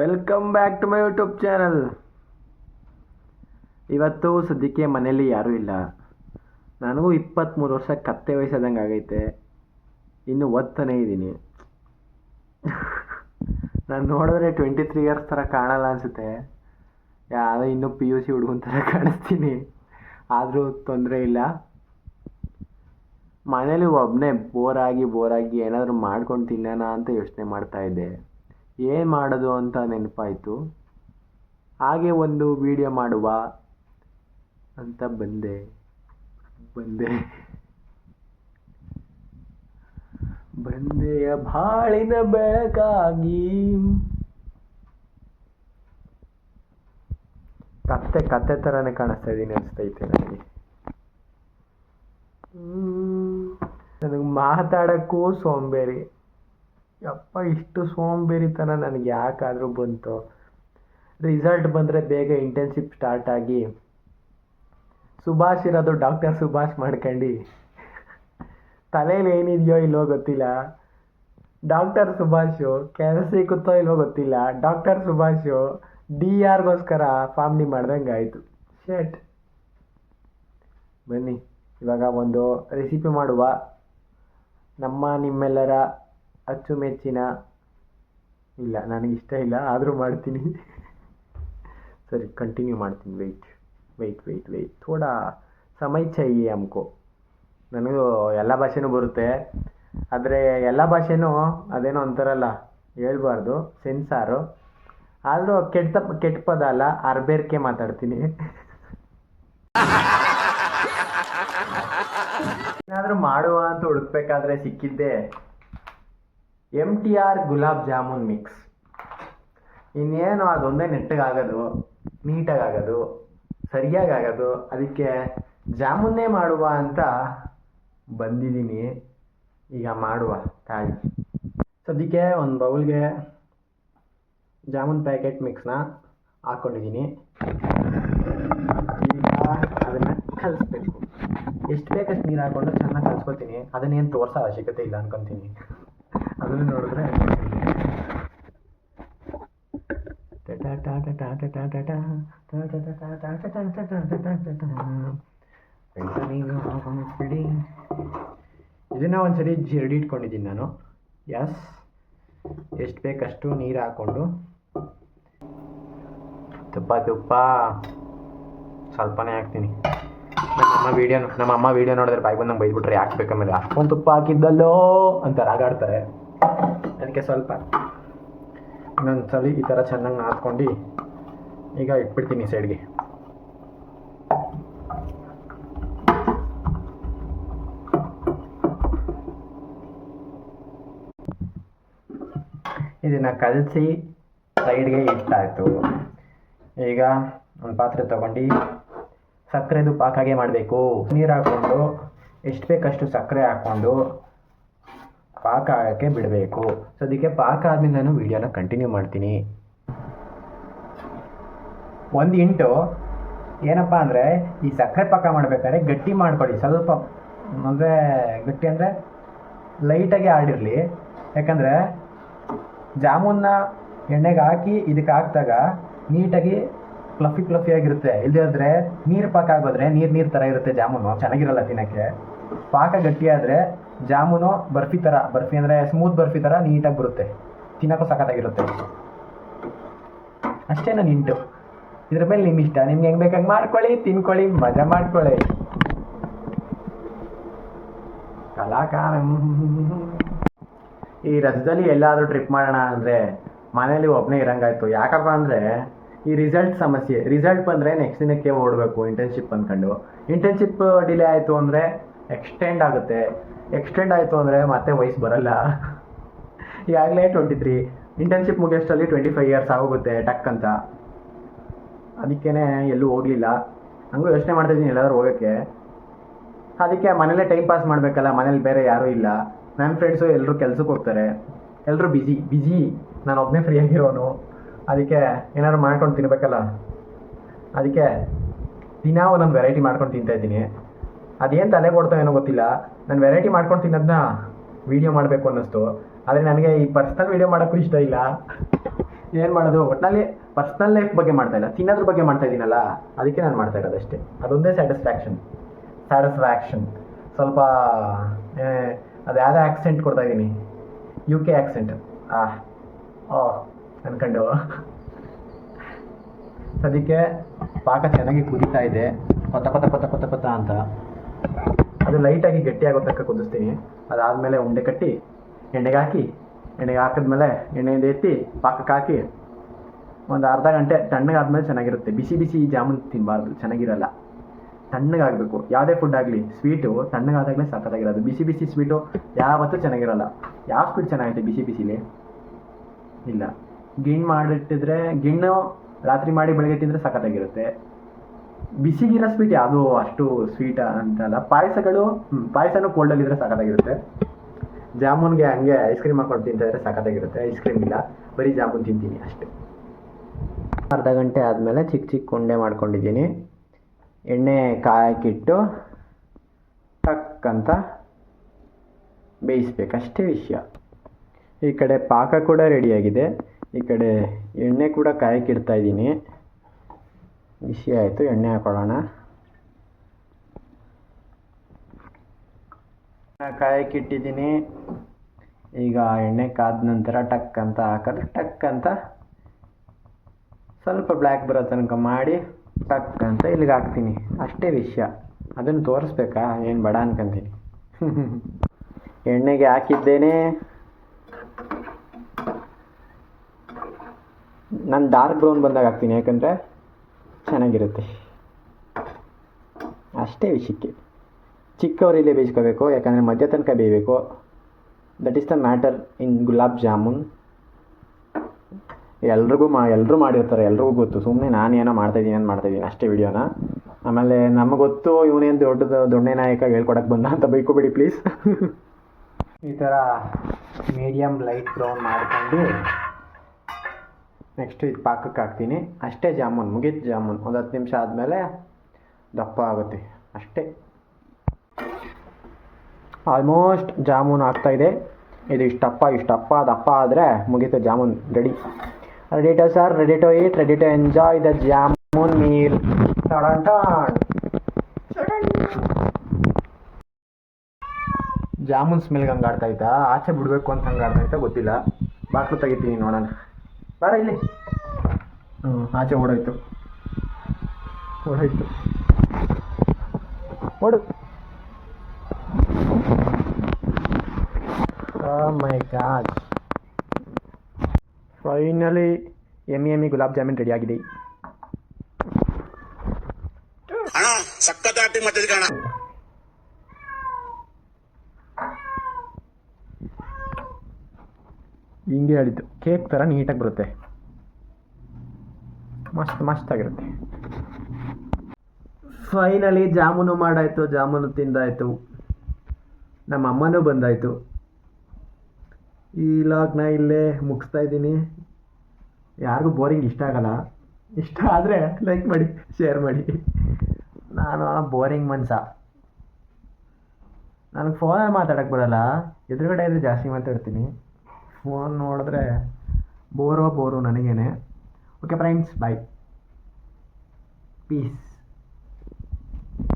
Welcome back to my YouTube channel ಇವತ್ತು ಸದ್ಯಕ್ಕೆ ಮನೇಲಿ ಯಾರೂ ಇಲ್ಲ. ನನಗೂ ಇಪ್ಪತ್ತ್ಮೂರು ವರ್ಷ ಕತ್ತೆ ವಯಸ್ಸಾದಂಗೆ ಆಗೈತೆ. ಇನ್ನು ಓದ್ತಾನೇ ಇದ್ದೀನಿ. ನಾನು ನೋಡಿದ್ರೆ ಟ್ವೆಂಟಿ ತ್ರೀ ಇಯರ್ಸ್ ಥರ ಕಾಣಲ್ಲ ಅನಿಸುತ್ತೆ. ಯಾವುದೋ ಇನ್ನೂ ಪಿ ಯು ಸಿ ಹುಡುಗನ ಥರ ಕಾಣಿಸ್ತೀನಿ. ಆದರೂ ತೊಂದರೆ ಇಲ್ಲ. ಮನೇಲಿ ಒಬ್ಬನೇ ಬೋರಾಗಿ ಬೋರಾಗಿ ಏನಾದರೂ ಮಾಡ್ಕೊಂಡು ತಿನ್ನೋಣ ಅಂತ ಯೋಚನೆ ಮಾಡ್ತಾ ಇದ್ದೆ. ಏನು ಮಾಡೋದು ಅಂತ ನೆನಪಾಯಿತು. ಹಾಗೆ ಒಂದು ವಿಡಿಯೋ ಮಾಡುವ ಅಂತ ಬಂದೆ. ಬಂದೆ. ಬಂದೆಯ ಬಾಳಿನ ಬೆಳಕಾಗಿ. ಕತ್ತೆ ಕತ್ತೆ ಥರನೇ ಕಾಣಿಸ್ತಾ ಇದ್ದೀನಿ ಅನಿಸ್ತೈತೆ ನನಗೆ. ನನಗೆ ಮಾತಾಡೋಕ್ಕೂ ಸೋಂಬೇರಿ. ಯಪ್ಪ, ಇಷ್ಟು ಸೋಂಬೇರಿತನ ನನಗೆ ಯಾಕಾದರೂ ಬಂತು. ರಿಸಲ್ಟ್ ಬಂದರೆ ಬೇಗ ಇಂಟರ್ನ್ಶಿಪ್ ಸ್ಟಾರ್ಟ್ ಆಗಿ. ಸುಭಾಷ್ ಇರೋದು ಡಾಕ್ಟರ್ ಸುಭಾಷ್ ಮಾಡ್ಕೊಂಡು. ತಲೆಯಲ್ಲಿ ಏನಿದೆಯೋ ಇಲ್ಲೋ ಗೊತ್ತಿಲ್ಲ. ಡಾಕ್ಟರ್ ಸುಭಾಷು, ಕೆಲಸ ಸಿಕ್ಕುತ್ತೋ ಇಲ್ಲೋ ಗೊತ್ತಿಲ್ಲ. ಡಾಕ್ಟರ್ ಸುಭಾಷು ಡಿ ಆರ್ಗೋಸ್ಕರ ಫಾರ್ಮ್ನಿ ಮಾಡ್ದಂಗೆ ಆಯಿತು. ಶೇಟ್ ಬನ್ನಿ, ಇವಾಗ ಒಂದು ರೆಸಿಪಿ ಮಾಡುವ. ನಮ್ಮ ನಿಮ್ಮೆಲ್ಲರ ಅಚ್ಚುಮೆಚ್ಚಿನ ಇಲ್ಲ ನನಗಿಷ್ಟ ಇಲ್ಲ, ಆದರೂ ಮಾಡ್ತೀನಿ. ಸರಿ ಕಂಟಿನ್ಯೂ ಮಾಡ್ತೀನಿ. ವೆಯ್ಟ್ ವೆಯ್ಟ್ ವೆಯ್ಟ್ ವೆಯ್ಟ್ ಥೋಡಾ ಸಮಯ ಚೈ ಅಮ್ಕೋ. ನನಗೂ ಎಲ್ಲ ಭಾಷೆನೂ ಬರುತ್ತೆ. ಆದರೆ ಎಲ್ಲ ಭಾಷೆನೂ ಅದೇನೋ ಅಂತಾರಲ್ಲ, ಹೇಳ್ಬಾರ್ದು. ಸೆನ್ಸಾರು. ಆದರೂ ಕೆಟ್ಟ ಕೆಟ್ಟ ಪದ ಅಲ್ಲ, ಅರ್ಬೇರ್ಕೆ ಮಾತಾಡ್ತೀನಿ. ಏನಾದರೂ ಮಾಡುವ ಅಂತ ಹುಡುಕ್ಬೇಕಾದ್ರೆ ಸಿಕ್ಕಿದ್ದೆ. M T R gulab jamun mix ಇನ್ನೇನು ಅದೊಂದೇ ನೆಟ್ಟಗಾಗೋದು, ನೀಟಾಗಾಗೋದು ಸರಿಯಾಗಿ ಆಗೋದು ಅದಕ್ಕೆ ಜಾಮೂನ್ನೇ ಮಾಡುವ ಅಂತ ಬಂದಿದ್ದೀನಿ. ಈಗ ಮಾಡುವ ತಾಳಿ. ಸದ್ಯಕ್ಕೆ ಒಂದು ಬೌಲ್ಗೆ ಜಾಮೂನ್ ಪ್ಯಾಕೆಟ್ ಮಿಕ್ಸ್ನ ಹಾಕ್ಕೊಂಡಿದ್ದೀನಿ ಈಗ ಅದನ್ನು ಕಲಿಸ್ಬೇಕು. ಎಷ್ಟು ಬೇಕಷ್ಟು ನೀರು ಹಾಕ್ಕೊಂಡು ಚೆನ್ನಾಗಿ ಕಲಿಸ್ಕೊತೀನಿ. ಅದನ್ನೇನು ತೋರಿಸೋ ಅವಶ್ಯಕತೆ ಇಲ್ಲ ಅನ್ಕೊತೀನಿ. ಅದನ್ನು ನೋಡಿದ್ರೆ ಇದನ್ನ ಒಂದ್ಸರಿ ಜರಡಿ ಇಟ್ಕೊಂಡಿದ್ದೀನಿ ನಾನು. ಎಸ್ ಎಷ್ಟು ಬೇಕಷ್ಟು ನೀರು ಹಾಕ್ಕೊಂಡು ತುಪ್ಪ ತುಪ್ಪ. ಸ್ವಲ್ಪನೇ ಹಾಕ್ತೀನಿ. ನಮ್ಮ ಅಮ್ಮ ವೀಡಿಯೋ ನಮ್ಮ ಅಮ್ಮ ವೀಡಿಯೋ ನೋಡಿದ್ರೆ ಬಾಯಿ ಬಂದಂಗೆ ಬೈದ್ಬಿಟ್ರೆ ಯಾಕೆ ಬೇಕಂದ್ರೆ, ಅಷ್ಟೊಂದು ತುಪ್ಪ ಹಾಕಿದ್ದಲ್ಲೋ ಅಂತ ರಾಗಾಡ್ತಾರೆ. ಅದಕ್ಕೆ ಸ್ವಲ್ಪ ಇನ್ನೊಂದು ಸಲ ಈ ಥರ ಚೆನ್ನಾಗಿ ನಾದ್ಕೊಂಡು ಈಗ ಇಟ್ಬಿಡ್ತೀನಿ ಸೈಡ್ಗೆ ಇದನ್ನು ಕಲಸಿ ಸೈಡ್ಗೆ ಇಟ್ಟಾಯಿತು. ಈಗ ಒಂದು ಪಾತ್ರೆ ತಗೊಂಡು ಸಕ್ಕರೆದು ಪಾಕಾಗೆ ಮಾಡಬೇಕು. ನೀರು ಹಾಕ್ಕೊಂಡು, ಎಷ್ಟು ಬೇಕಷ್ಟು ಸಕ್ಕರೆ ಹಾಕ್ಕೊಂಡು ಪಾಕ ಆಗೋಕ್ಕೆ ಬಿಡಬೇಕು. ಸೊ ಅದಕ್ಕೆ ಪಾಕ ಆದ್ಮೇಲೆ ನಾನು ವೀಡಿಯೋನ ಕಂಟಿನ್ಯೂ ಮಾಡ್ತೀನಿ. ಒಂದು ಇಂಟು ಏನಪ್ಪ ಅಂದರೆ, ಈ ಸಕ್ಕರೆ ಪಾಕ ಮಾಡಬೇಕಾದ್ರೆ ಗಟ್ಟಿ ಮಾಡ್ಕೊಳ್ಳಿ ಸ್ವಲ್ಪ ಅಂದರೆ ಗಟ್ಟಿ ಅಂದರೆ ಲೈಟಾಗಿ ಆಡಿರಲಿ. ಯಾಕಂದರೆ ಜಾಮೂನ್ನ ಎಣ್ಣೆಗೆ ಹಾಕಿ ಇದಕ್ಕೆ ಹಾಕಿದಾಗ ನೀಟಾಗಿ ಫ್ಲಫಿ ಫ್ಲಫಿ ಆಗಿರುತ್ತೆ. ಇಲ್ಲದೇ ನೀರು ಪಾಕ ಆಗೋದ್ರೆ ನೀರು ನೀರು ಥರ ಇರುತ್ತೆ ಜಾಮೂನು. ಚೆನ್ನಾಗಿರಲ್ಲ ತಿನ್ನೋಕ್ಕೆ. ಪಾಕ ಗಟ್ಟಿಯಾದರೆ ಜಾಮೂನು ಬರ್ಫಿ ಥರ ಬರ್ಫಿ ಅಂದರೆ ಸ್ಮೂತ್ ಬರ್ಫಿ ಥರ ನೀಟಾಗಿ ಬರುತ್ತೆ. ತಿನ್ನೋಕ್ಕೂ ಸಖತ್ತಾಗಿರುತ್ತೆ. ಅಷ್ಟೇ ನನ್ನ ಇಂಟು ಇದ್ರ ಮೇಲೆ ನಿಮ್ಮ ಇಷ್ಟ. ನಿಮ್ಗೆ ಹೆಂಗೆ ಬೇಕಾಗಿ ಮಾಡ್ಕೊಳ್ಳಿ, ತಿನ್ಕೊಳ್ಳಿ, ಮಜಾ ಮಾಡ್ಕೊಳ್ಳಿ. ಕಲಾಕಾರ. ಈ ರಜದಲ್ಲಿ ಎಲ್ಲಾದರೂ ಟ್ರಿಪ್ ಮಾಡೋಣ ಅಂದರೆ ಮನೇಲಿ ಒಬ್ಬನೇ ಇರಂಗಾಯ್ತು. ಯಾಕಪ್ಪ ಅಂದರೆ ಈ ರಿಸಲ್ಟ್ ಸಮಸ್ಯೆ. ರಿಸಲ್ಟ್ ಬಂದರೆ ನೆಕ್ಸ್ಟ್ ದಿನಕ್ಕೆ ಓಡಬೇಕು ಇಂಟರ್ನ್ಶಿಪ್ ಅಂದ್ಕೊಂಡು ಇಂಟರ್ನ್ಶಿಪ್ ಡಿಲೇ ಆಯಿತು ಅಂದರೆ ಎಕ್ಸ್ಟೆಂಡ್ ಆಗುತ್ತೆ. ಎಕ್ಸ್ಟೆಂಡ್ ಆಯಿತು ಅಂದರೆ ಮತ್ತೆ ವಯಸ್ಸು ಬರಲ್ಲ. ಈಗಾಗಲೇ ಟ್ವೆಂಟಿ ತ್ರೀ ಇಂಟರ್ನ್ಶಿಪ್ ಮುಗಿಯೋಷ್ಟರಲ್ಲಿ ಟ್ವೆಂಟಿ ಫೈವ್ ಇಯರ್ಸ್ ಆಗೋಗುತ್ತೆ ಟಕ್ ಅಂತ. ಅದಕ್ಕೇ ಎಲ್ಲೂ ಹೋಗಲಿಲ್ಲ. ಹಂಗೂ ಯೋಚನೆ ಮಾಡ್ತಿದ್ದೀನಿ ಎಲ್ಲಾದ್ರೂ ಹೋಗೋಕ್ಕೆ. ಅದಕ್ಕೆ ಮನೇಲೇ ಟೈಮ್ ಪಾಸ್ ಮಾಡಬೇಕಲ್ಲ, ಮನೇಲಿ ಬೇರೆ ಯಾರೂ ಇಲ್ಲ. ನನ್ನ ಫ್ರೆಂಡ್ಸು ಎಲ್ಲರೂ ಕೆಲ್ಸಕ್ಕೆ ಹೋಗ್ತಾರೆ. ಎಲ್ಲರೂ ಬಿಜಿ ಬಿಜಿ ನಾನು ಒಬ್ಬನೇ ಫ್ರೀ ಆಗಿರೋನು. ಅದಕ್ಕೆ ಏನಾದ್ರು ಮಾಡ್ಕೊಂಡು ತಿನ್ಬೇಕಲ್ಲ. ಅದಕ್ಕೆ ದಿನ ಒಂದೊಂದು ವೆರೈಟಿ ಮಾಡ್ಕೊಂಡು ತಿಂತಾ ಇದ್ದೀನಿ. ಅದೇನು ತಲೆ ಕೊಡ್ತೋ ಏನೋ ಗೊತ್ತಿಲ್ಲ. ನಾನು ವೆರೈಟಿ ಮಾಡ್ಕೊಂಡು ತಿನ್ನೋದನ್ನ ವೀಡಿಯೋ ಮಾಡಬೇಕು ಅನ್ನಿಸ್ತು. ಆದರೆ ನನಗೆ ಈ ಪರ್ಸ್ನಲ್ ವೀಡಿಯೋ ಮಾಡೋಕ್ಕೂ ಇಷ್ಟ ಇಲ್ಲ. ಏನು ಮಾಡೋದು? ಒಟ್ಟಿನಲ್ಲಿ ಪರ್ಸ್ನಲ್ ಲೈಫ್ ಬಗ್ಗೆ ಮಾಡ್ತಾ ಇಲ್ಲ. ತಿನ್ನೋದ್ರ ಬಗ್ಗೆ ಮಾಡ್ತಾ ಇದ್ದೀನಲ್ಲ ಅದಕ್ಕೆ ನಾನು ಮಾಡ್ತಾ ಇರೋದು ಅಷ್ಟೇ. ಅದೊಂದೇ ಸ್ಯಾಟಿಸ್ಫ್ಯಾಕ್ಷನ್ ಸ್ಯಾಟಿಸ್ಫ್ಯಾಕ್ಷನ್ ಸ್ವಲ್ಪ ಅದು ಯಾವುದೇ ಆ್ಯಕ್ಸೆಂಟ್ ಕೊಡ್ತಾ ಇದ್ದೀನಿ ಯು ಕೆ ಆ್ಯಕ್ಸೆಂಟ್ ಆ ಓ ಅನ್ಕೊಂಡು. ಸದ್ಯಕ್ಕೆ ಪಾಕ ಚೆನ್ನಾಗಿ ಕುದೀತಾ ಇದೆ. ಪತ ಪತ ಪತ ಪತ ಪತ ಅಂತ. ಅದು ಲೈಟಾಗಿ ಗಟ್ಟಿಯಾಗೋ ತನಕ ಕುದಿಸ್ತೀನಿ. ಅದಾದಮೇಲೆ ಉಂಡೆ ಕಟ್ಟಿ, ಎಣ್ಣೆಗೆ ಹಾಕಿ, ಎಣ್ಣೆಗೆ ಹಾಕಿದ್ಮೇಲೆ ಎಣ್ಣೆಯಿಂದ ಎತ್ತಿ ಪಾಕಕ್ಕೆ ಹಾಕಿ ಒಂದು ಅರ್ಧ ಗಂಟೆ ತಣ್ಣಗಾದ್ಮೇಲೆ ಚೆನ್ನಾಗಿರುತ್ತೆ. ಬಿಸಿ ಬಿಸಿ ಜಾಮೂನ್ ತಿನ್ನಬಾರ್ದು ಚೆನ್ನಾಗಿರಲ್ಲ. ತಣ್ಣಗಾಗಬೇಕು. ಯಾವುದೇ ಫುಡ್ ಆಗಲಿ ಸ್ವೀಟು ತಣ್ಣಗಾದಾಗಲೇ ಸಖತ್ತಾಗಿರೋದು ಬಿಸಿ ಬಿಸಿ ಸ್ವೀಟು ಯಾವತ್ತೂ ಚೆನ್ನಾಗಿರಲ್ಲ. ಯಾವ ಸ್ವೀಟ್ ಚೆನ್ನಾಗೈತೆ ಬಿಸಿ ಬಿಸಿಲಿ? ಇಲ್ಲ. ಗಿಣ್ಣು ಮಾಡಿಟ್ಟಿದ್ರೆ, ಗಿಣ್ಣು ರಾತ್ರಿ ಮಾಡಿ ಬೆಳಗ್ಗೆ ತಿಂದರೆ ಸಖತ್ತಾಗಿರುತ್ತೆ ಬಿಸಿಗಿರೋ ಸ್ವೀಟ್ ಯಾವುದು ಅಷ್ಟು ಸ್ವೀಟ್ ಅಂತಲ್ಲ ಪಾಯಸಗಳು ಪಾಯಸನೂ ಕೋಲ್ಡಲ್ಲಿದ್ದರೆ ಸಖತ್ತಾಗಿರುತ್ತೆ ಜಾಮೂನ್ಗೆ ಹಂಗೆ ಐಸ್ ಕ್ರೀಮ್ ಹಾಕೊಂಡು ತಿಂತಿದ್ರೆ ಸಖತ್ತಾಗಿರುತ್ತೆ ಐಸ್ ಕ್ರೀಮ್ ಇಲ್ಲ. ಬರೀ ಜಾಮೂನ್ ತಿಂತೀನಿ ಅಷ್ಟೇ. ಅರ್ಧ ಗಂಟೆ ಆದಮೇಲೆ ಚಿಕ್ಕ ಚಿಕ್ಕ ಉಂಡೆ ಮಾಡ್ಕೊಂಡಿದ್ದೀನಿ. ಎಣ್ಣೆ ಕಾಯಕ್ಕಿಟ್ಟು ಟಕ್ ಅಂತ ಬೇಯಿಸ್ಬೇಕು. ಅಷ್ಟೇ ವಿಷಯ. ಈ ಕಡೆ ಪಾಕ ಕೂಡ ರೆಡಿಯಾಗಿದೆ ಈ ಕಡೆ ಎಣ್ಣೆ ಕೂಡ ಕಾಯಕ್ಕಿಡ್ತಾ ಇದ್ದೀನಿ. ಬಿಸಿ ಆಯಿತು, ಎಣ್ಣೆ ಹಾಕೊಳ್ಳೋಣ. ಕಾಯಕ್ಕಿಟ್ಟಿದ್ದೀನಿ ಈಗ ಎಣ್ಣೆ ಕಾದ ನಂತರ ಟಕ್ ಅಂತ ಹಾಕಿದ್ರೆ ಟಕ್ ಅಂತ ಸ್ವಲ್ಪ ಬ್ಲ್ಯಾಕ್ ಬರೋ ತನಕ ಮಾಡಿ ಟಕ್ ಅಂತ ಇಲ್ಲಿಗೆ ಹಾಕ್ತೀನಿ. ಅಷ್ಟೇ ವಿಷಯ. ಅದನ್ನು ತೋರಿಸ್ಬೇಕಾ? ಏನು ಬೇಡ ಅನ್ಕೊಂತೀನಿ ಎಣ್ಣೆಗೆ ಹಾಕಿದ್ದೇನೆ. ನಾನು ಡಾರ್ಕ್ ಬ್ರೌನ್ ಬಂದಾಗ ಹಾಕ್ತೀನಿ, ಯಾಕಂದರೆ ಚೆನ್ನಾಗಿರುತ್ತೆ. ಅಷ್ಟೇ ವಿಷಯಕ್ಕೆ. ಚಿಕ್ಕವರಿಲ್ಲೇ ಬೇಯಿಸ್ಕೋಬೇಕು, ಯಾಕಂದರೆ ಮಧ್ಯ ತನಕ ಬೇಯಬೇಕು. That is the matter in gulab jamun ಎಲ್ರಿಗೂ ಮಾ ಎಲ್ಲರೂ ಮಾಡಿರ್ತಾರೆ, ಎಲ್ರಿಗೂ ಗೊತ್ತು. ಸುಮ್ಮನೆ ನಾನು ಏನೋ ಮಾಡ್ತಾಯಿದ್ದೀನಿ ಏನು ಮಾಡ್ತಾಯಿದ್ದೀನಿ ಅಷ್ಟೇ ವಿಡಿಯೋನ. ಆಮೇಲೆ ನಮಗೆ ಗೊತ್ತು ಇವನೇನು ದೊಡ್ಡದು ದೊಡ್ಡ ನಾಯಕ ಹೇಳ್ಕೊಡಕ್ಕೆ ಬಂದ ಅಂತ ಬೈಕೋಬೇಡಿ ಪ್ಲೀಸ್ ಈ ಥರ ಮೀಡಿಯಮ್ ಲೈಟ್ ಬ್ರೌನ್ ಮಾಡ್ಕೊಂಡು ನೆಕ್ಸ್ಟ್ ಇದು ಪಾಕಕ್ಕೆ ಹಾಕ್ತೀನಿ. ಅಷ್ಟೇ ಜಾಮೂನ್, ಮುಗೀತು ಜಾಮೂನ್. ಒಂದು ಹತ್ತು ನಿಮಿಷ ಆದಮೇಲೆ ದಪ್ಪ ಆಗುತ್ತೆ. ಅಷ್ಟೇ. ಆಲ್ಮೋಸ್ಟ್ ಜಾಮೂನ್ ಆಗ್ತಾ ಇದೆ. ಇಷ್ಟಪ್ಪ ಇಷ್ಟಪ್ಪ ದಪ್ಪ ಆದರೆ ಮುಗೀತು jamun. Ready ready to serve ready to eat ready to enjoy the jamun meal jamun ಸ್ಮೆಲ್ಗೆ ಹಂಗಾಡ್ತಾಯ್ತಾ ಆಚೆ ಬಿಡಬೇಕು ಅಂತ ಹಂಗಾಡ್ತಾಯ್ತಾ ಗೊತ್ತಿಲ್ಲ. ಬಾಕ್ಲು ತೆಗಿತೀನಿ ನೋಡೋಣ. ಬಾರ ಇಲ್ಲಿ. ಹ್ಞೂ ಆಚೆ ಓಡೋಯ್ತು. ಓಡೋಯ್ತು. ಓಡು. ಮೈ ಗಾಡ್ ಫೈನಲಿ ಎಮ್ಮಿ ಎಮ್ಮಿ ಗುಲಾಬ್ ಜಾಮೂನ್ ರೆಡಿ ಆಗಿದೆ. ಅಣ್ಣ ಸಖತ್ ಆಕ್ಟಿಂಗ್ ಮಾಡ್ತಿದ್ದೆ ಕಣ. ಹಿಂಗೆ ಹೇಳಿದ್ದು. ಕೇಕ್ ಥರ ನೀಟಾಗಿ ಬರುತ್ತೆ. ಮಸ್ತ್ ಮಸ್ತಾಗಿರುತ್ತೆ ಫೈನಲಿ ಜಾಮೂನು ಮಾಡಾಯಿತು, ಜಾಮೂನು ತಿಂದಾಯಿತು. ನಮ್ಮ ಅಮ್ಮನೂ ಬಂದಾಯಿತು. ಈ ಲಾಗ್ನ ಇಲ್ಲೇ ಮುಗಿಸ್ತಾ ಇದ್ದೀನಿ. ಯಾರಿಗೂ ಬೋರಿಂಗ್ ಇಷ್ಟ ಆಗಲ್ಲ. ಇಷ್ಟ ಆದರೆ ಲೈಕ್ ಮಾಡಿ ಶೇರ್ ಮಾಡಿ. ನಾನು ಬೋರಿಂಗ್ ಮನ್ಸ. ನನಗೆ ಫೋನಲ್ಲಿ ಮಾತಾಡೋಕ್ಕೆ ಬರಲ್ಲ. ಎದುರುಗಡೆ ಇದ್ರೆ ಜಾಸ್ತಿ ಮಾತಾಡ್ತೀನಿ. ಫೋನ್ ನೋಡಿದ್ರೆ ಬೋರೋ ಬೋರು ನನಗೇನೆ ಓಕೆ ಫ್ರೆಂಡ್ಸ್ ಬಾಯ್ ಪೀಸ್